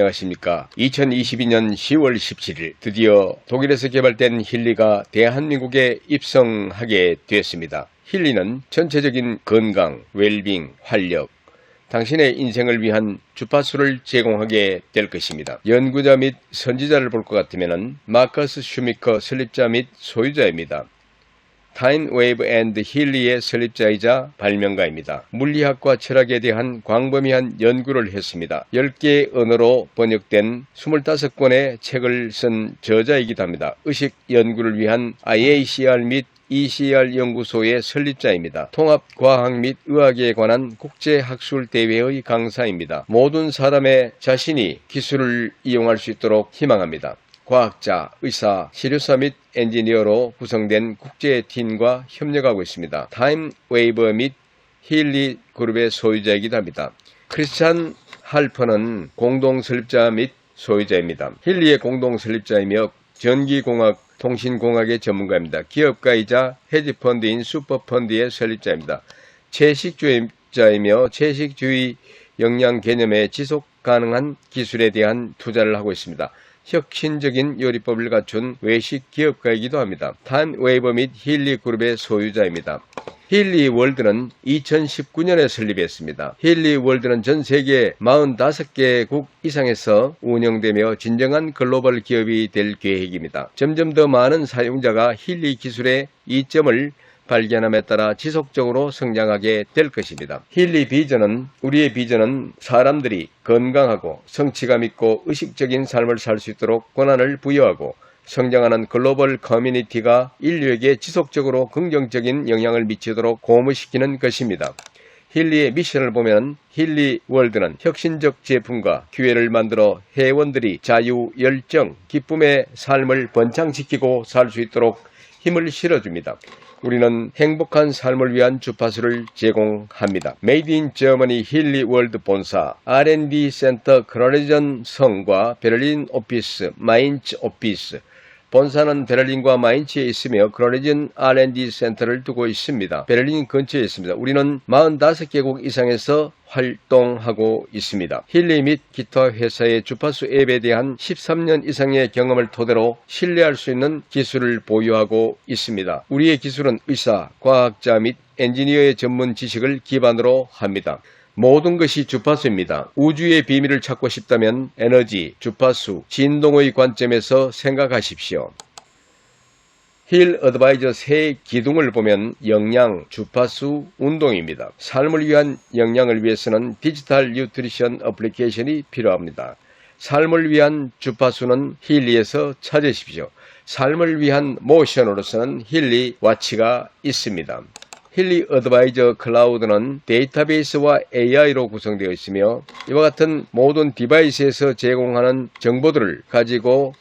안녕하십니까. 2022년 10월 17일 드디어 독일에서 개발된 힐리가 대한민국에 입성하게 되었습니다. 힐리는 전체적인 건강, 웰빙, 활력, 당신의 인생을 위한 주파수를 제공하게 될 것입니다. 연구자 및 선지자를 볼 것 같으면 마커스 슈미커 설립자 및 소유자입니다. 타인 웨이브 앤드 힐리의 설립자이자 발명가입니다. 물리학과 철학에 대한 광범위한 연구를 했습니다. 10개의 언어로 번역된 25권의 책을 쓴 저자이기도 합니다. 의식 연구를 위한 IACR 및 ECR 연구소의 설립자입니다. 통합 과학 및 의학에 관한 국제 학술 대회의 강사입니다. 모든 사람의 자신이 기술을 이용할 수 있도록 희망합니다. 과학자, 의사, 시류사 및 엔지니어로 구성된 국제 팀과 협력하고 있습니다. 타임 웨이버 및 힐리 그룹의 소유자이기도 합니다. 크리스찬 할퍼는 공동 설립자 및 소유자입니다. 힐리의 공동 설립자이며 전기공학 통신공학의 전문가입니다. 기업가이자 헤지펀드인 슈퍼펀드의 설립자입니다. 채식주의자이며 채식주의 역량 개념의 지속 가능한 기술에 대한 투자를 하고 있습니다. 혁신적인 요리법을 갖춘 외식 기업가이기도 합니다. 탄 웨이버 및 힐리 그룹의 소유자입니다. 힐리 월드는 2019년에 설립했습니다. 힐리 월드는 전 세계 45개국 이상에서 운영되며 진정한 글로벌 기업이 될 계획입니다. 점점 더 많은 사용자가 힐리 기술의 이점을 발견함에 따라 지속적으로 성장하게 될 것입니다. 힐리 비전은 우리의 비전은 사람들이 건강하고 성취감 있고 의식적인 삶을 살 수 있도록 권한을 부여하고 성장하는 글로벌 커뮤니티가 인류에게 지속적으로 긍정적인 영향을 미치도록 고무시키는 것입니다. 힐리의 미션을 보면 힐리 월드는 혁신적 제품과 기회를 만들어 회원들이 자유, 열정, 기쁨의 삶을 번창시키고 살 수 있도록 힘을 실어줍니다. 우리는 행복한 삶을 위한 주파수를 제공합니다. 메이드 인 저머니 힐리 월드 본사 R&D 센터 크로레전 성과 베를린 오피스 마인츠 오피스 본사는 베를린과 마인츠에 있으며 크로레전 R&D 센터를 두고 있습니다. 베를린 근처에 있습니다. 우리는 45개국 이상에서 활동하고 있습니다. 힐리 및 기타 회사의 주파수 앱에 대한 13년 이상의 경험을 토대로 신뢰할 수 있는 기술을 보유하고 있습니다. 우리의 기술은 의사, 과학자 및 엔지니어의 전문 지식을 기반으로 합니다. 모든 것이 주파수입니다. 우주의 비밀을 찾고 싶다면 에너지, 주파수, 진동의 관점에서 생각하십시오. 힐 어드바이저 세 기둥을 보면 영양, 주파수, 운동입니다. 삶을 위한 영양을 위해서는 디지털 뉴트리션 어플리케이션이 필요합니다. 삶을 위한 주파수는 힐리에서 찾으십시오. 삶을 위한 모션으로서는 힐리 와치가 있습니다. 힐리 어드바이저 클라우드는 데이터베이스와 AI로 구성되어 있으며 이와 같은 모든 디바이스에서 제공하는 정보들을 가지고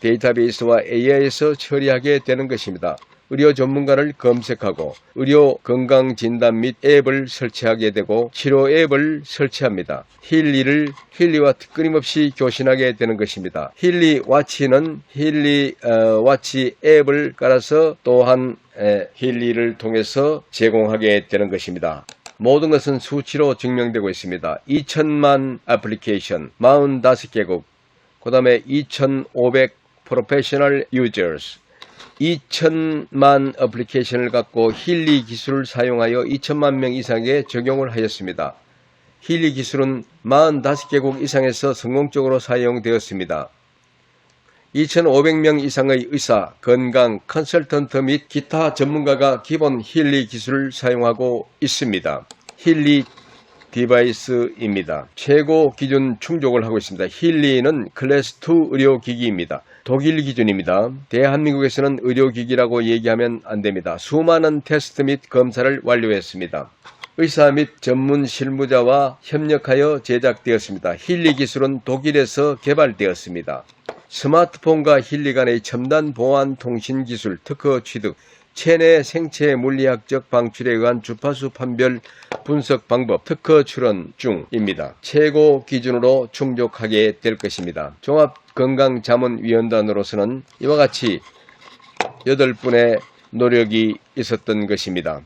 데이터베이스와 AI에서 처리하게 되는 것입니다. 의료 전문가를 검색하고 의료 건강 진단 및 앱을 설치하게 되고 치료 앱을 설치합니다. 힐리를 힐리와 끊임없이 교신하게 되는 것입니다. 힐리 와치는 힐리 어, 와치 앱을 깔아서 또한 에, 힐리를 통해서 제공하게 되는 것입니다. 모든 것은 수치로 증명되고 있습니다. 2천만 애플리케이션, 45개국, 그 다음에 2,500 프로페셔널 유저스 2천만 어플리케이션을 갖고 힐리 기술을 사용하여 2천만 명 이상에 적용을 하였습니다. 힐리 기술은 45개국 이상에서 성공적으로 사용되었습니다. 2,500명 이상의 의사, 건강, 컨설턴트 및 기타 전문가가 기본 힐리 기술을 사용하고 있습니다. 힐리 디바이스입니다. 최고 기준 충족을 하고 있습니다. 힐리는 클래스 2 의료기기입니다. 독일 기준입니다. 대한민국에서는 의료기기라고 얘기하면 안 됩니다. 수많은 테스트 및 검사를 완료했습니다. 의사 및 전문 실무자와 협력하여 제작되었습니다. 힐리 기술은 독일에서 개발되었습니다. 스마트폰과 힐리 간의 첨단 보안 통신 기술 특허 취득, 체내 생체 물리학적 방출에 의한 주파수 판별 분석 방법 특허 출원 중입니다. 최고 기준으로 충족하게 될 것입니다. 종합건강자문위원단으로서는 이와 같이 8분의 노력이 있었던 것입니다.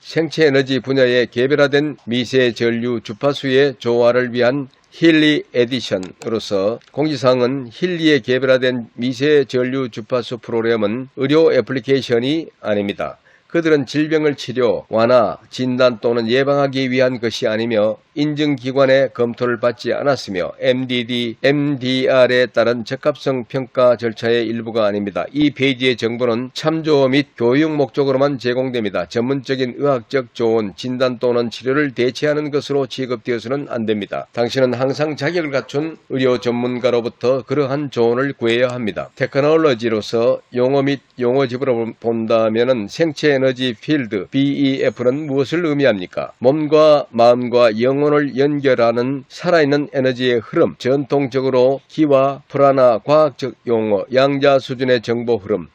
생체 에너지 분야의 개별화된 미세 전류 주파수의 조화를 위한 힐리 에디션으로서 공지사항은 힐리에 개별화된 미세 전류 주파수 프로그램은 의료 애플리케이션이 아닙니다. 그들은 질병을 치료, 완화, 진단 또는 예방하기 위한 것이 아니며 인증기관의 검토를 받지 않았으며 MDD, MDR에 따른 적합성 평가 절차의 일부가 아닙니다. 이 페이지의 정보는 참조 및 교육 목적으로만 제공됩니다. 전문적인 의학적 조언, 진단 또는 치료를 대체하는 것으로 취급되어서는 안 됩니다. 당신은 항상 자격을 갖춘 의료 전문가로부터 그러한 조언을 구해야 합니다. 테크놀로지로서 용어 및 용어 집으로 본다면 생체 에 너지 필드 BEF는 무엇을 의미합니까? 몸과 마음과 영혼을 연결하는 살아있는 에너지의 흐름, 전통적으로 기와 프라나 과학적 용어, 양자 수준의 정보 흐름,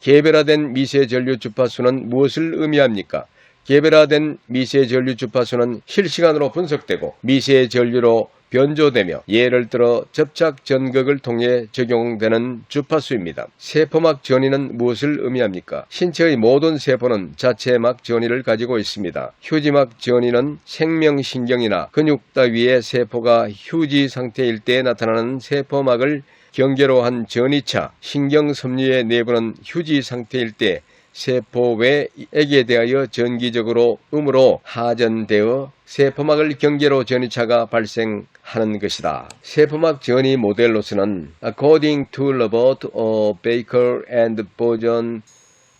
개별화된 미세 전류 주파수는 무엇을 의미합니까? 개별화된 미세 전류 주파수는 실시간으로 분석되고 미세 전류로 변조되며 예를 들어 접착 전극을 통해 적용되는 주파수입니다. 세포막 전이는 무엇을 의미합니까? 신체의 모든 세포는 자체막 전이를 가지고 있습니다. 휴지막 전이는 생명신경이나 근육 따위의 세포가 휴지 상태일 때 나타나는 세포막을 경계로 한 전이차 신경섬유의 내부는 휴지 상태일 때 세포 외액에 대하여 전기적으로 음으로 하전되어 세포막을 경계로 전이차가 발생하는 것이다. 세포막 전이 모델로서는 According to Robert O. Baker and Boson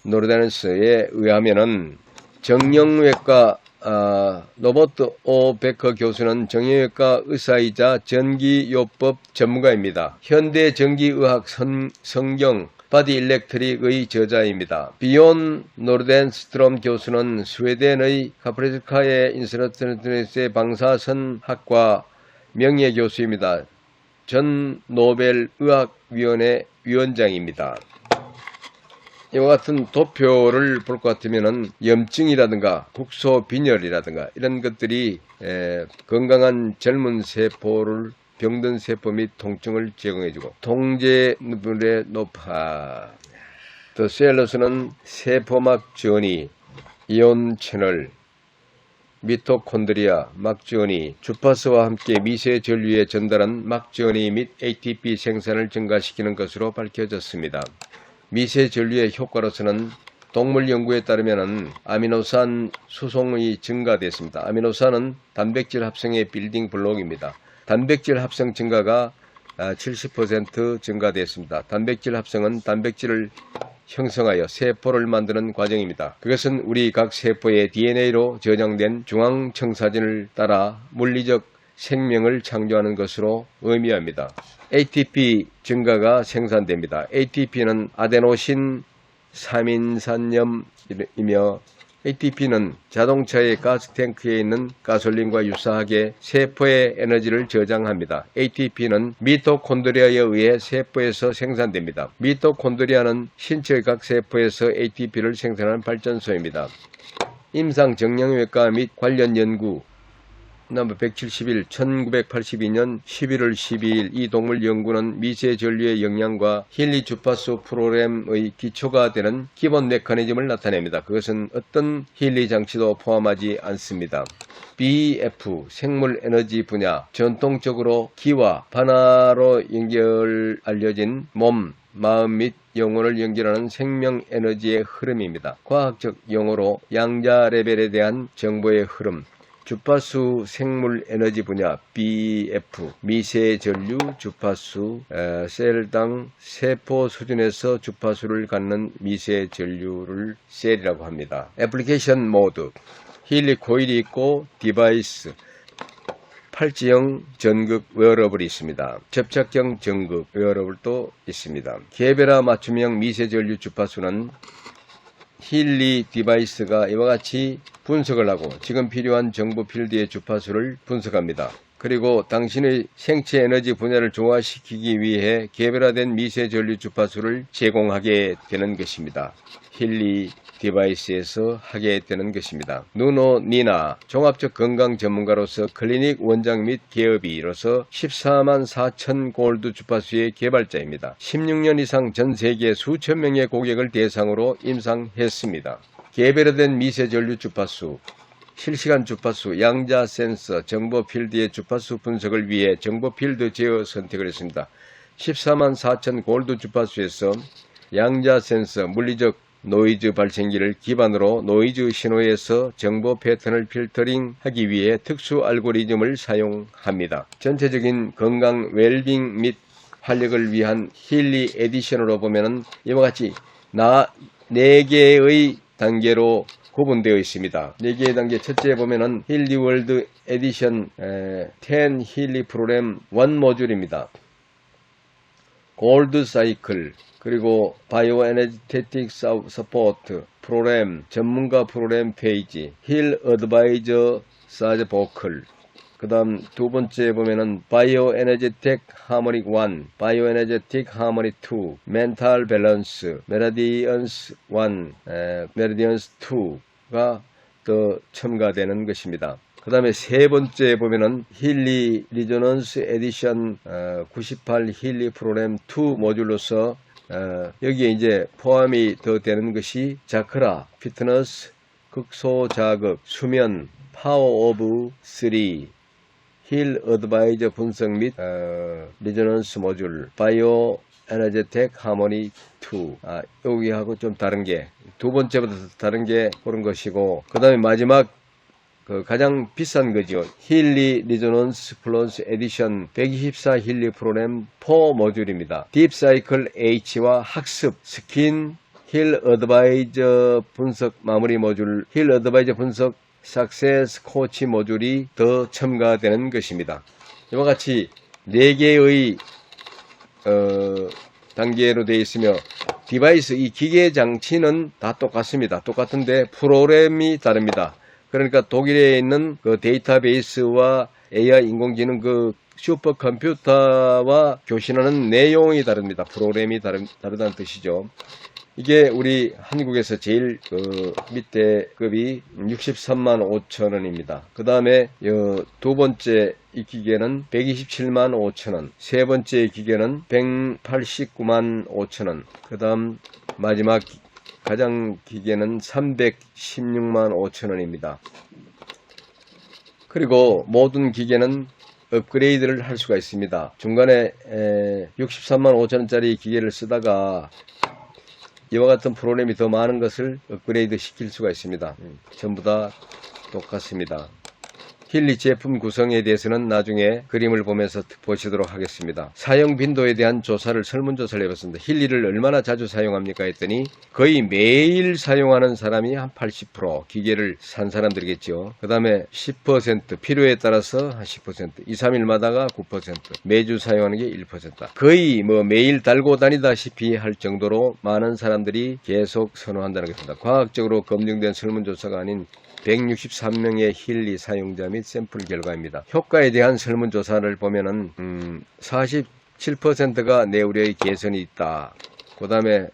노르다는스에 의하면은 정형외과 아, 로버트 오 베커 교수는 정형외과 의사이자 전기요법 전문가입니다. 현대 전기의학 선, 성경 바디 일렉트릭의 저자입니다. 비온 노르덴스트롬 교수는 스웨덴의 카프레스카의 인스트루트의 방사선 학과 명예교수입니다. 전 노벨 의학위원회 위원장입니다. 이와 같은 도표를 볼 것 같으면 염증이라든가 국소 빈혈이라든가 이런 것들이 건강한 젊은 세포를 병든 세포 및 통증을 제공해주고 통제물의 높아 더 셀러스는 세포막 전이 이온 채널 미토콘드리아, 막전이, 주파수와 함께 미세 전류에 전달한 막전이 및 ATP 생산을 증가시키는 것으로 밝혀졌습니다. 미세 전류의 효과로서는 동물 연구에 따르면 아미노산 수송이 증가됐습니다. 아미노산은 단백질 합성의 빌딩 블록입니다. 단백질 합성 증가가 70% 증가됐습니다. 단백질 합성은 단백질을 형성하여 세포를 만드는 과정입니다. 그것은 우리 각 세포의 DNA로 저장된 중앙청사진을 따라 물리적 생명을 창조하는 것으로 의미합니다. ATP 증가가 생산됩니다. ATP는 아데노신 3인산염이며 ATP는 자동차의 가스탱크에 있는 가솔린과 유사하게 세포의 에너지를 저장합니다. ATP는 미토콘드리아에 의해 세포에서 생산됩니다. 미토콘드리아는 신체의 각 세포에서 ATP를 생산하는 발전소입니다. 임상 정형외과 및 관련 연구 넘버 171 1982년 11월 12일 이 동물 연구는 미세 전류의 영향과 힐리 주파수 프로그램의 기초가 되는 기본 메커니즘을 나타냅니다. 그것은 어떤 힐리 장치도 포함하지 않습니다. BF 생물 에너지 분야 전통적으로 기와 반화로 연결 알려진 몸 마음 및 영혼을 연결하는 생명 에너지의 흐름입니다. 과학적 용어로 양자 레벨에 대한 정보의 흐름, 주파수 생물 에너지 분야 BF 미세 전류 주파수 에, 셀당 세포 수준에서 주파수를 갖는 미세 전류를 셀이라고 합니다. 애플리케이션 모드 힐리 코일이 있고 디바이스 팔찌형 전극 웨어러블이 있습니다. 접착형 전극 웨어러블도 있습니다. 개별화 맞춤형 미세 전류 주파수는 힐리 디바이스가 이와 같이 분석을 하고 지금 필요한 정보 필드의 주파수를 분석합니다. 그리고 당신의 생체 에너지 분야를 조화시키기 위해 개별화된 미세 전류 주파수를 제공하게 되는 것입니다. 힐리 디바이스에서 하게 되는 것입니다. 누노 니나 종합적 건강 전문가로서 클리닉 원장 및 기업이로서 14만 4천 골드 주파수의 개발자입니다. 16년 이상 전 세계 수천 명의 고객을 대상으로 임상했습니다. 개별화 된 미세 전류 주파수 실시간 주파수, 양자 센서, 정보 필드의 주파수 분석을 위해 정보 필드 제어 선택을 했습니다. 14만 4천 골드 주파수에서 양자 센서, 물리적 노이즈 발생기를 기반으로 노이즈 신호에서 정보 패턴을 필터링하기 위해 특수 알고리즘을 사용합니다. 전체적인 건강 웰빙 및 활력을 위한 힐리 에디션으로 보면은 이와 같이 나 4개의 단계로 구분되어 있습니다. 4개의 단계 첫째 보면은 힐리 월드 에디션 10 힐리 프로그램 1 모듈입니다. 골드 사이클 그리고 바이오 에너지테틱 서포트 프로그램 전문가 프로그램 페이지 힐 어드바이저 사제 보컬 그 다음 두 번째 보면은 바이오 에너지텍 하모닉 1 바이오 에너지틱 하모닉 2 멘탈 밸런스 메라디언스 1 메라디언스 2가 더 첨가되는 것입니다. 그 다음에 세 번째 보면은 힐리 리조넌스 에디션 98 힐리 프로그램 2 모듈로서 어, 여기에 이제 포함이 더 되는 것이 자크라, 피트너스, 극소 자극, 수면, 파워 오브 3, 힐 어드바이저 분석 및 어, 리저넌스 모듈, 바이오 에너제텍 하모니 2. 아, 여기하고 좀 다른 게 두 번째보다 다른 게 그런 것이고 그 다음에 마지막 그 가장 비싼 거죠. 힐리 리조넌스 플러스 에디션 124 힐리 프로그램 4 모듈입니다. 딥사이클 H와 학습, 스킨, 힐 어드바이저 분석 마무리 모듈, 힐 어드바이저 분석 석세스 코치 모듈이 더 첨가되는 것입니다. 이와 같이 4개의 어, 단계로 되어 있으며 디바이스 이 기계 장치는 다 똑같습니다. 똑같은데 프로그램이 다릅니다. 그러니까 독일에 있는 그 데이터베이스와 AI 인공지능 그 슈퍼컴퓨터와 교신하는 내용이 다릅니다. 프로그램이 다르, 다르다는 뜻이죠. 이게 우리 한국에서 제일 그 밑에 급이 63만 5천 원입니다. 그 다음에 두 번째 이 기계는 127만 5천 원, 세 번째 기계는 189만 5천 원, 그 다음 마지막 가장 기계는 316만 5천 원입니다. 그리고 모든 기계는 업그레이드를 할 수가 있습니다. 중간에 63만 5천 원짜리 기계를 쓰다가 이와 같은 프로그램이 더 많은 것을 업그레이드 시킬 수가 있습니다. 음, 전부 다 똑같습니다. 힐리 제품 구성에 대해서는 나중에 그림을 보면서 보시도록 하겠습니다. 사용 빈도에 대한 조사를 설문조사를 해봤습니다. 힐리를 얼마나 자주 사용합니까 했더니 거의 매일 사용하는 사람이 한 80% 기계를 산 사람들이겠죠. 그 다음에 10% 필요에 따라서 한 10% 2, 3일마다가 9% 매주 사용하는 게 1% 거의 뭐 매일 달고 다니다시피 할 정도로 많은 사람들이 계속 선호한다는 것입니다. 과학적으로 검증된 설문조사가 아닌 163명의 힐리 사용자 및 샘플 결과입니다. 효과에 대한 설문조사를 보면은 음, 47%가 내 우려의 개선이 있다. 그 다음에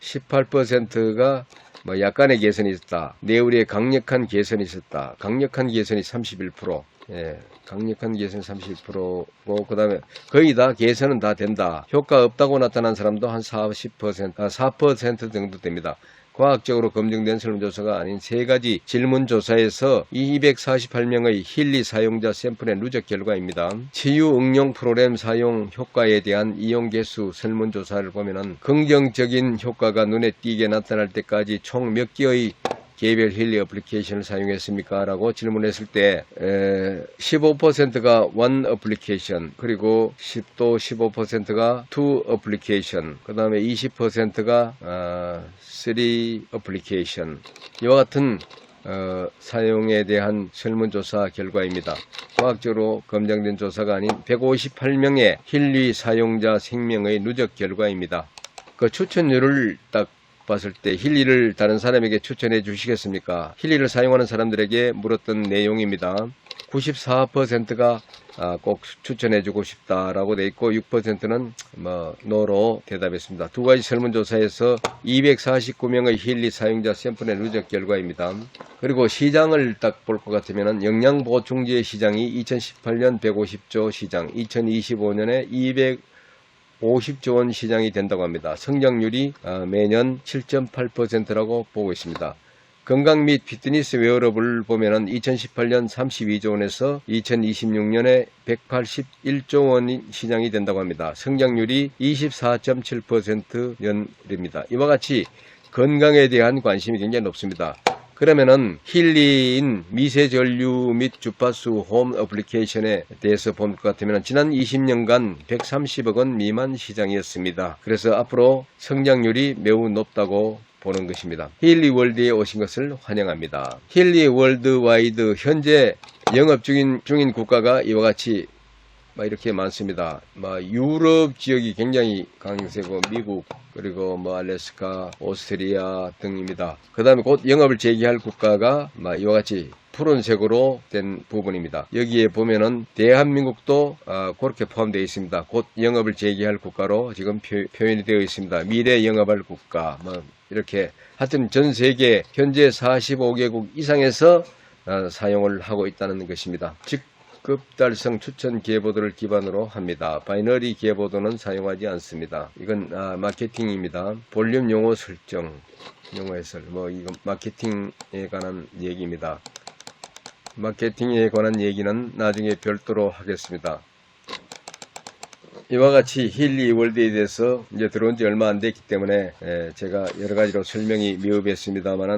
18%가 뭐 약간의 개선이 있었다. 내우리의 강력한 개선이 있었다. 강력한 개선이 31%. 예, 강력한 개선 31%고 그다음에 거의 다 개선은 다 된다. 효과 없다고 나타난 사람도 한 40%, 아, 4% 정도 됩니다. 과학적으로 검증된 설문조사가 아닌 세 가지 질문조사에서 248명의 힐리 사용자 샘플의 누적 결과입니다. 치유 응용 프로그램 사용 효과에 대한 이용 개수 설문조사를 보면 긍정적인 효과가 눈에 띄게 나타날 때까지 총 몇 개의 개별 힐리 어플리케이션을 사용했습니까? 라고 질문했을 때 15%가 one 어플리케이션 그리고 10도 15%가 two 어플리케이션 그 다음에 20%가 어, three 어플리케이션 이와 같은 어, 사용에 대한 설문조사 결과입니다. 과학적으로 검증된 조사가 아닌 158명의 힐리 사용자 생명의 누적 결과입니다. 그 추천율을 딱 봤을 때 힐리를 다른 사람에게 추천해 주시겠습니까? 힐리를 사용하는 사람들에게 물었던 내용입니다. 94%가 아, 꼭 추천해 주고 싶다라고 돼 있고 6%는 뭐 노로 대답했습니다. 두 가지 설문조사에서 249명의 힐리 사용자 샘플의 누적 결과입니다. 그리고 시장을 딱 볼 것 같으면 영양보충제 시장이 2018년 150조 시장, 2025년에 200 50조 원 시장이 된다고 합니다. 성장률이 어, 매년 7.8%라고 보고 있습니다. 건강 및 피트니스 웨어러블 보면은 2018년 32조 원에서 2026년에 181조 원 시장이 된다고 합니다. 성장률이 24.7% 연입니다. 이와 같이 건강에 대한 관심이 굉장히 높습니다. 그러면은 힐리인 미세 전류 및 주파수 홈 어플리케이션에 대해서 본 것 같으면 지난 20년간 130억 원 미만 시장이었습니다. 그래서 앞으로 성장률이 매우 높다고 보는 것입니다. 힐리 월드에 오신 것을 환영합니다. 힐리 월드와이드 현재 영업 중인 중인 국가가 이와 같이 막 이렇게 많습니다. 막 유럽 지역이 굉장히 강세고 미국 그리고 뭐 알래스카, 오스트리아 등입니다. 그 다음에 곧 영업을 재개할 국가가 막 이와 같이 푸른색으로 된 부분입니다. 여기에 보면은 대한민국도 아, 그렇게 포함되어 있습니다. 곧 영업을 재개할 국가로 지금 표, 현이 되어 있습니다. 미래 영업할 국가 뭐 이렇게 하여튼 전 세계 현재 45개국 이상에서 아, 사용을 하고 있다는 것입니다. 즉 급달성 추천 기회보도를 기반으로 합니다. 바이너리 기회보도는 사용하지 않습니다. 이건 아, 마케팅입니다. 볼륨 용어 설정, 용어 해설, 뭐 이건 마케팅에 관한 얘기입니다. 마케팅에 관한 얘기는 나중에 별도로 하겠습니다. 이와 같이 힐리 월드에 대해서 이제 들어온 지 얼마 안 됐기 때문에 에, 제가 여러 가지로 설명이 미흡했습니다만은